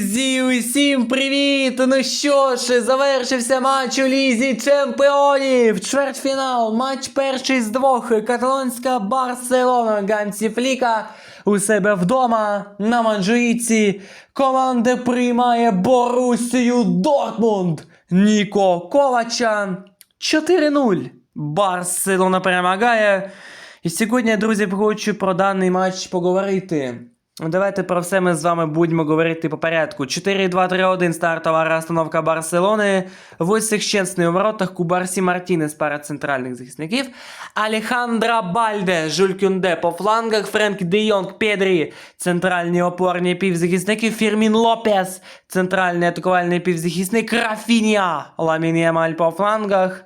Друзі, усім привіт! Ну що ж, завершився матч у Лізі Чемпіонів. Чвертьфінал, матч перший з двох. Каталонська Барселона Ганці Фліка у себе вдома на Манджуїці. Команда приймає Борусію Дортмунд. Ніко Ковача 4-0. Барселона перемагає. І сьогодні, друзі, хочу про даний матч поговорити. Давайте про все ми з вами будемо говорити по порядку. 4-2-3-1 стартова розстановка Барселони. Войсик Щенсний у воротах, Кубарсі Мартінес пара центральних захисників. Алехандра Бальде, Жуль Кюнде по флангах, Френк Де Йонг, Педрі, центральні опорні півзахисники, Фірмін Лопес, центральний атакувальний півзахисник, Рафінія, Ламін Ямаль по флангах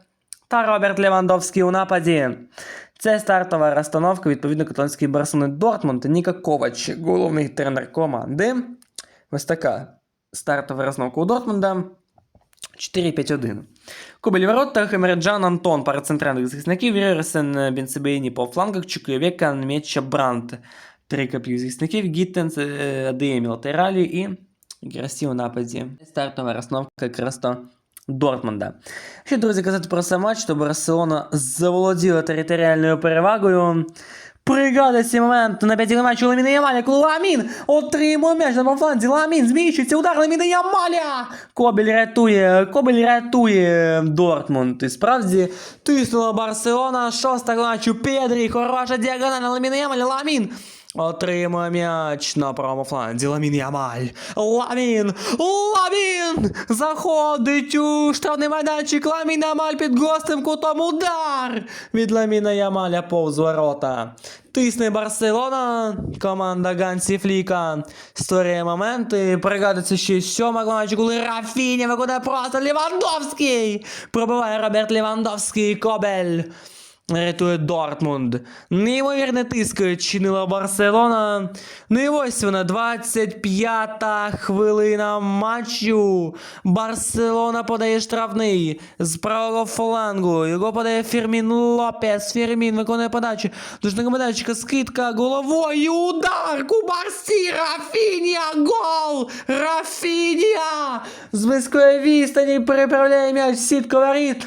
та Роберт Левандовський у нападі. Це стартова розстановка, відповідно, каталонської Барселони Дортмунд Ніка Ковач, головний тренер команди. Ось така стартова розстановка у Дортмунда. 4-5-1. Кубель воротах, Емерджан Антон, пара центральних захисників, Рерсен Бенцебейні по флангах, Чуклєвека, Нмеча Брант. Три півзахисників, Гіттенс, Адеємі латералі і Грасі у нападі. Стартова розстановка якраз то Дортмунда. Що, друзі, казати про сам матч, то Барселона заволоділа територіальною перевагою. Пригадує цей момент на п'ятій матчі Ламіна Ямаля, коли Ламін отримує м'яч на фланзі. Ламін зміщується, удар Ламіна Ямаля. Кобель рятує, Кобель рятує Дортмунд. І справді тиснула Барселона. Шоста матчу Педрі, хороша діагональ на Ламіна Ямаля, Ламін. Отримує м'яч на правому фланзі. Ламін Ямаль. Ламін! Ламін! Заходить у штрафний майданчик. Ламін Ямаль під гостем кутом. Удар! Від Ламіна Ямаля повз ворота. Тисне Барселона. Команда Гансі Фліка створює моменти. Пригадується ще сьома коли Рафіня виконує просто Лівандовський. Пробиває Роберт Лівандовський. Кобель. Рятує Дортмунд. Неймовірний тиск чинила Барселона. Ну і ось вона, 25-та хвилина матчу. Барселона подає штрафний з правого флангу. Його подає Фірмін Лопес. Фірмін виконує подачу. Дужного медальчика, скидка головою. Удар! Кубарсі! Рафінія! Гол! Рафінія! З близької відстані переправляє м'яч в сітку воріт.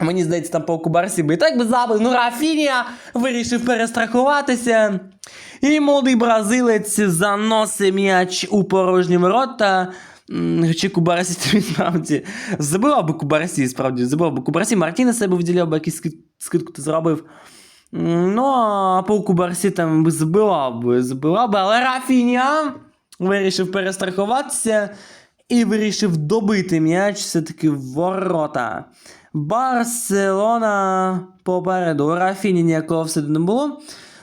Мені здається, там по Кубарсі би і так би забив. Ну, Рафінія вирішив перестрахуватися. І молодий бразилець заносить м'яч у порожні ворота. Чи Кубарсі справді забивав би Кубарсі, справді забивав би Кубарсі. Мартіна себе виділяв би якийсь скидку ти зробив. Ну, а по Кубарсі там би забивав би, забивав би, але Рафінія вирішив перестрахуватися і вирішив добити м'яч все-таки в ворота. Барселона попереду. Рафіні ніякого всюди не було.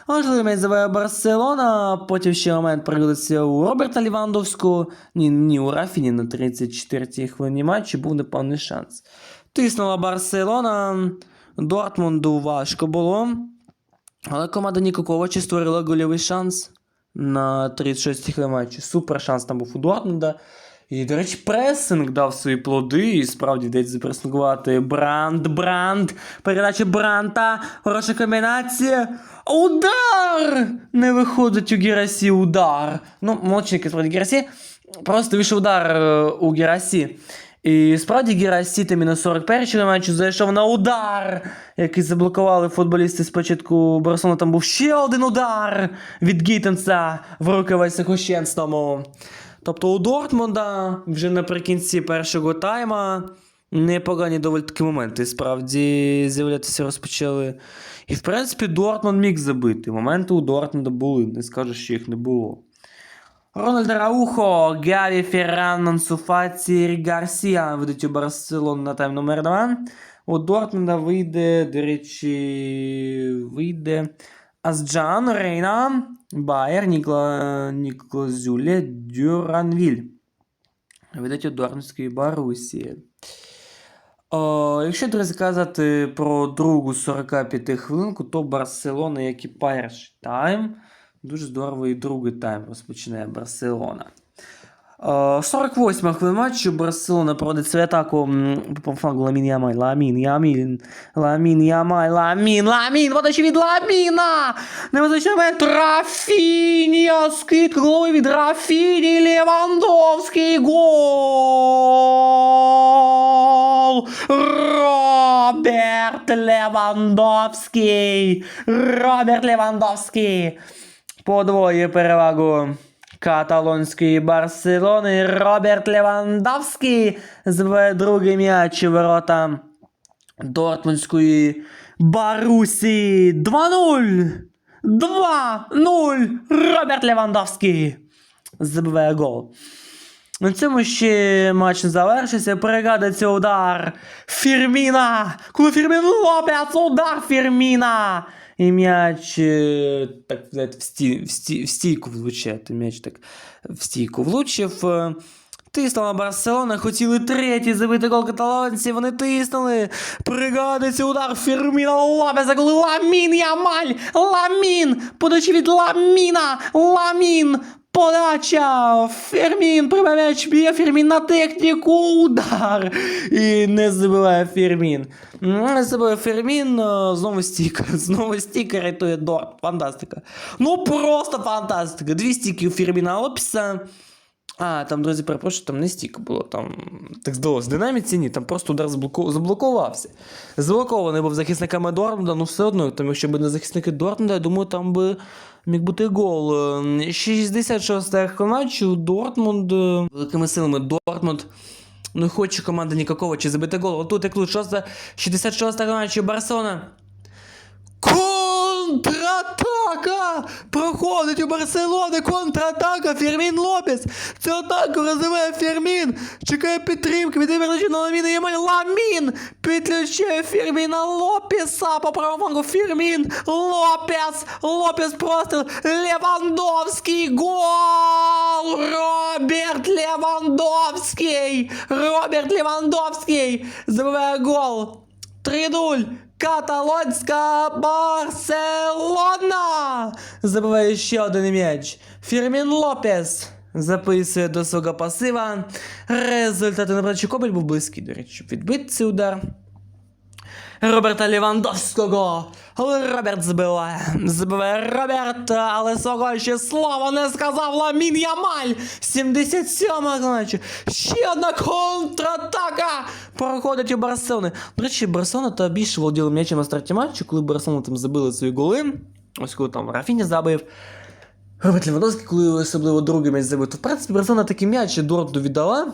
Можливо, м'яч забиває Барселона, потім ще момент пригодиться у Роберта Лівандовського. Ні, ні, у Рафіні на 34-й хвилині матчі був непевний шанс. Тиснула Барселона. Дортмунду важко було. Але команда Ніко Ковача створила гольовий шанс на 36-й хвилині матчі. Супер шанс там був у Дортмунда. І, до речі, пресинг дав свої плоди, і справді йдеться запресингувати. Бранд, бранд, передача Бранта, хороша комбінація. Удар! Не виходить у Герасі удар. Ну, молодчик, справді Герасі. Просто вийшов удар е, у Герасі. І справді Герасі там і на 41-й матчі зайшов на удар, який заблокували футболісти спочатку Барселона. Там був ще один удар від Гіттенса в руки Високощенсному. Тобто у Дортмунда вже наприкінці першого тайма непогані доволі такі моменти. Справді з'являтися розпочали. І в принципі Дортмунд міг забити. Моменти у Дортмунда були, не скажу, що їх не було. Рональд Раухо, Гаві Ферран, Мансуфаці, Рі Гарсія ведуть у Барселону на тайм номер 2. У Дортмунда вийде, до речі, вийде Азджан, Рейна, Байер, Нікла, Никлазюле, Дюранвіль. Ведуть у Дортмундської Барусі. О, якщо друзі казати про другу 45 хвилинку, то Барселона, як і перший тайм, дуже здоровий другий тайм розпочинає Барселона. Е, 48 хвилин матчу Барселона проводить свою атаку по флангу Ламін Ямай, Ламін, Ямін, Ламін Ямай, Ламін, Ламін, подачі від Ламіна! Невизначний момент, Рафінія, скидка голови від Рафіні, Левандовський! Гол! Роберт Левандовський! Роберт Левандовський! Подвоює перевагу каталонської Барселони. Роберт Левандовський збиває другий м'яч ворота Дортмундської Барусі 2-0! 2-0! Роберт Левандовський забиває гол. На цьому ще матч завершився. Пригадується удар Фірміна! Коли Фірмін Лопес, удар Фірміна! І м'яч е, так в, сті, в, сті, в стійку влучає. М'яч так в стійку влучив. Е, Тиснула Барселона, хотіли третій забити гол каталонці, вони тиснули. Пригадується удар Фірміна Лопеса, коли Ламін Ямаль! Ламін! Подачі від Ламіна! Ламін! Подача! Фермін приймає м'яч, б'є Фермін на техніку, удар! І не забиває Фермін. Не забиває Фермін, е, знову стікер, знову стікер рятує Дорт. Фантастика. Ну просто фантастика. Дві стіки у Ферміна Лопеса. А, там, друзі, перепрошую, там не стільки було. Там так здалося. Динаміці ні, там просто удар заблоку... заблокувався. Заблокований був захисниками Дортмунда, ну все одно, там, якщо б не захисники Дортмунда, я думаю, там би міг бути гол. Е, 66 матчу Дортмунд е, великими силами Дортмунд. Ну, хоче команда Нікакого, чи забити гол. Отут як тут 6, 66 матчу Барселона. Контратака! Проходить у Барселони контратака Фермін Лопес. Цю атаку розвиває Фермін. Чекає підтримки від на Ламіна Ямаль. Ламін підключає Ферміна Лопеса по правому флангу. Фермін Лопес. Лопес простріл. Левандовський гол! Роберт Левандовський! Роберт Левандовський забиває гол. 3-0. Каталонська Барселона! Забиває ще один м'яч. Фірмін Лопес записує до свого пасива. Результати на Кобель був близький, до речі, відбити цей удар. Роберта Лівандовського. Але Роберт збиває. Збиває Роберт, але свого ще слова не сказав Ламін Ямаль. 77-ма значить. Ще одна контратака проходить у Барселони. До речі, Барселона та більше володіла м'ячем на старті матчу, коли Барселона там забили свої голи. Ось коли там Рафіні забив. Роберт Лівандовський, коли особливо другий м'яч забив, то в принципі Барселона такий м'яч Дорту віддала.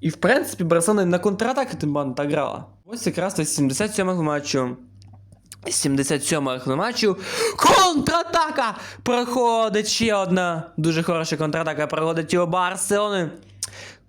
І в принципі Барселона на контратаки тим бан грала. Ось якраз на 77-го матчу. 77-го матчу. Контратака! Проходить ще одна дуже хороша контратака. Проходить у Барселони.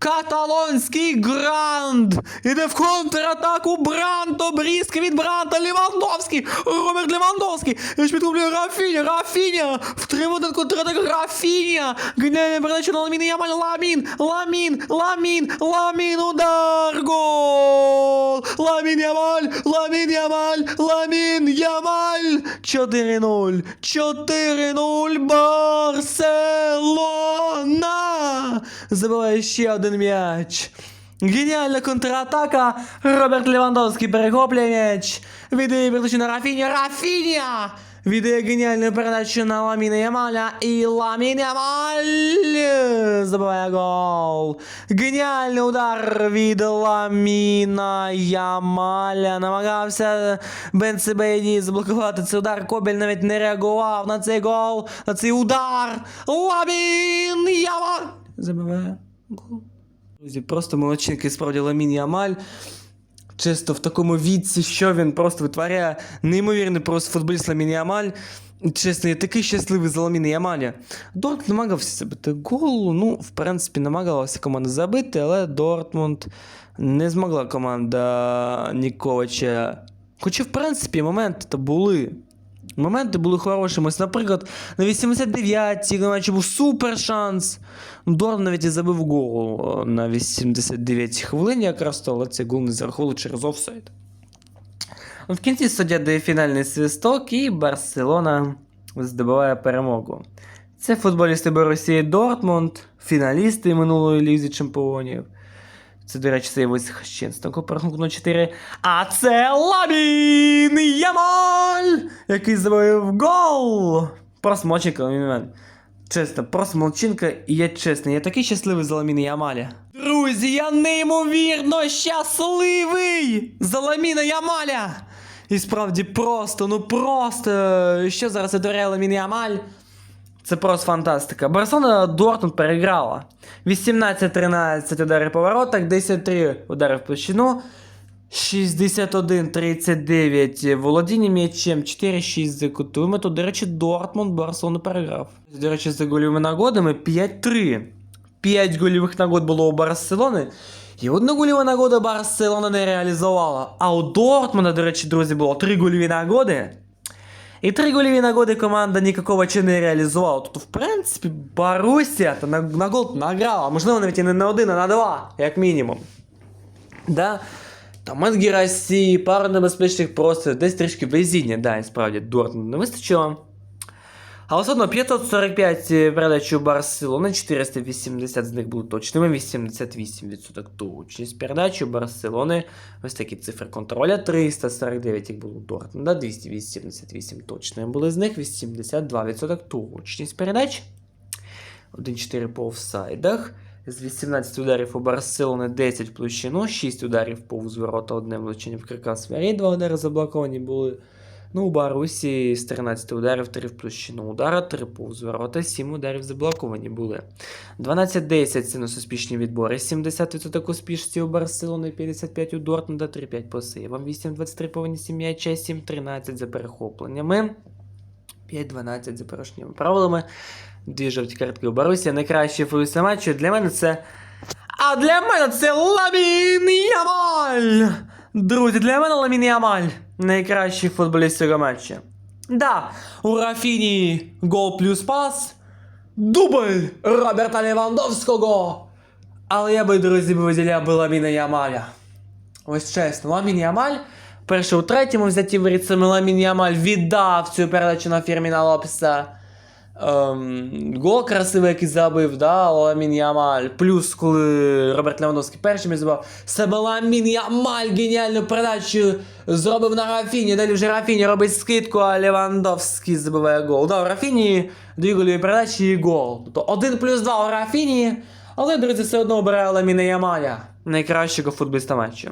Каталонський гранд! Іде в контратаку Брант, обрізки від Бранта, Лівандовський, Роберт Лівандовський, підкуплює Рафіня, Рафіня, втримав один контратак Рафіня, гнеє передачу на Ламін, Ямаль, Ламін, Ламін, Ламін, Ламін, удар, гол! Ламін Ямаль, Ламін Ямаль, Ламін Ямаль, 4-0, 4-0, Барселона! Забиває ще один м'яч. Геніальна контратака. Роберт Левандовський перехоплює м'яч. Віддає передачу на Рафіня. Рафіня! Віддає геніальну передачу на Ламіна Ямаля. І Ламін Ямаль забиває гол. Геніальний удар від Ламіна Ямаля. Намагався Бенцебейді заблокувати цей удар. Кобель навіть не реагував на цей гол, на цей удар. Ламін Ямаль забиває гол. Друзі, просто молодчинки справді Ламін Ямаль. Чисто в такому віці, що він просто витворяє. Неймовірний просто футболіст Ламін Ямаль. Чесно, я такий щасливий за Ламіна Ямаля. Дорт намагався забити гол. Ну, в принципі, намагалася команда забити, але Дортмунд не змогла команда Ніколича. Хоча, в принципі, моменти то були. Моменти були хорошими. Наприклад, на 89-й матчі був супер шанс. Дорн навіть і забив гол е, на 89-й хвилині якраз то, але цей гол не зарахували через офсайд. В кінці суддя дає фінальний свисток і Барселона здобуває перемогу. Це футболісти Борусії Дортмунд, фіналісти минулої лізі чемпіонів. Це, до речі, це є Хащенство по 4. А це Ламін Ямаль, який забив гол. Просто мочик Ламін Чесно, просто молчинка, і я чесний, я такий щасливий за Ламіна Ямаля. Друзі, я неймовірно щасливий за Ламіна Ямаля! І справді просто, ну просто, що зараз витворяє Ламін Ямаль? Це просто фантастика. Барселона Дортмунд переграла. 18-13 ударів по воротах, 10-3 удари в площину. 61-39 володіння м'ячем, 4-6 за кутовими. Тут, до речі, Дортмунд Барселону переграв. До речі, за гольовими нагодами 5-3. 5 гольових нагод було у Барселони. І одну гольову нагоду Барселона не реалізувала. А у Дортмунда, до речі, друзі, було 3 гольові нагоди. І три гольові нагоди команда ніякого чи не реалізувала. Тобто, в принципі, Барусія та на, на гол награла. Можливо, навіть і не на один, а на два, як мінімум. Да? Там от Герасі, пару небезпечних просто, десь трішки везіння, да, і справді Дортмунду не вистачило. Але все одно 545 передач у Барселони, 480 з них були точними, 88% точність передач у Барселони. Ось такі цифри контроля. 349 їх було у Дортмунда, 288 точними були з них, 82% точність передач. 1-4 по офсайдах. З 18 ударів у Барселони 10 в площину, 6 ударів повз ворота, одне влучення в каркас воріт, 2 удари заблоковані були. Ну, у Барусі з 13 ударів 3 в площину удара, 3 повз ворота, 7 ударів заблоковані були. 12-10 синус успішні відбори, 70% успішності у Барселони, 55 у Дортмунда, 3-5 по сейвам, 8-23 повинні 7 м'яча, 7-13 за перехопленнями, 5-12 за порушеннями правилами. Дві жовті картки у Барусі. Найкращий футболіст матчу для мене це. А для мене це Ламін Ямаль! Друзі, для мене Ламін Ямаль найкращий футболіст цього матчу. Да, у Рафіні гол плюс пас. Дубль Роберта Левандовського. Але я би, друзі, виділяв би Ламіна Ямаля. Ось чесно, Ламін Ямаль. Перше у третьому взяті саме Ламін Ямаль віддав цю передачу на Фірміна Лопеса. Ем, гол красивий, який забив, да, Ламін Ямаль. Плюс, коли Роберт Левандовський першим забив, саме Ламін Ямаль геніальну передачу зробив на Рафіні. Далі вже Рафіні робить скидку, а Левандовський забиває гол. Да, у Рафіні дві гольові передачі і гол. Тобто 1 плюс 2 у Рафіні, але, друзі, все одно обирає Ламіна Ямаля, найкращого футболіста матчу.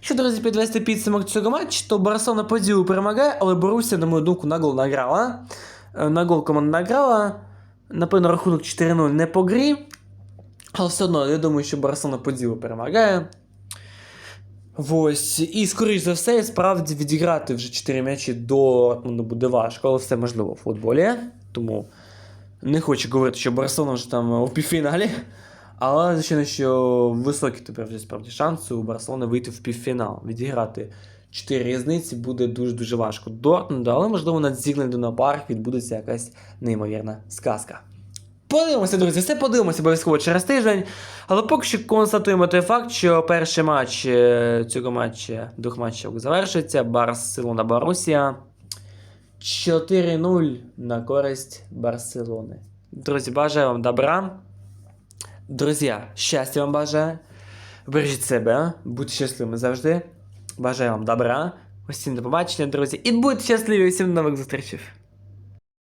Що, друзі, підвести підсумок цього матчу, то Барселона по ділу перемагає, але Борусія, на мою думку, на гол награла. Е, На гол команда награла. Напевно, рахунок 4-0 не по грі. Але все одно, я думаю, що Барселона по ділу перемагає. Ось. І, скоріш за все, справді відіграти вже 4 м'ячі до Дортмунда буде важко, але все можливо в футболі. Тому не хочу говорити, що Барселона вже там у півфіналі. Але звичайно, що високі тепер вже справді шанси у Барселони вийти в півфінал. Відіграти 4 різниці буде дуже-дуже важко. Дортмунду, але можливо над Зіглендона парк відбудеться якась неймовірна сказка. Подивимося, друзі, все подивимося обов'язково через тиждень. Але поки що констатуємо той факт, що перший матч е, цього матчу, двох матчів завершиться. Барселона Борусія 4-0 на користь Барселони. Друзі, бажаю вам добра. Друзі, щастя вам бажаю. Бережіть себе, будьте щасливими завжди. Бажаю вам добра. Усім до побачення, друзі. І будьте щасливі, усім до нових зустрічей.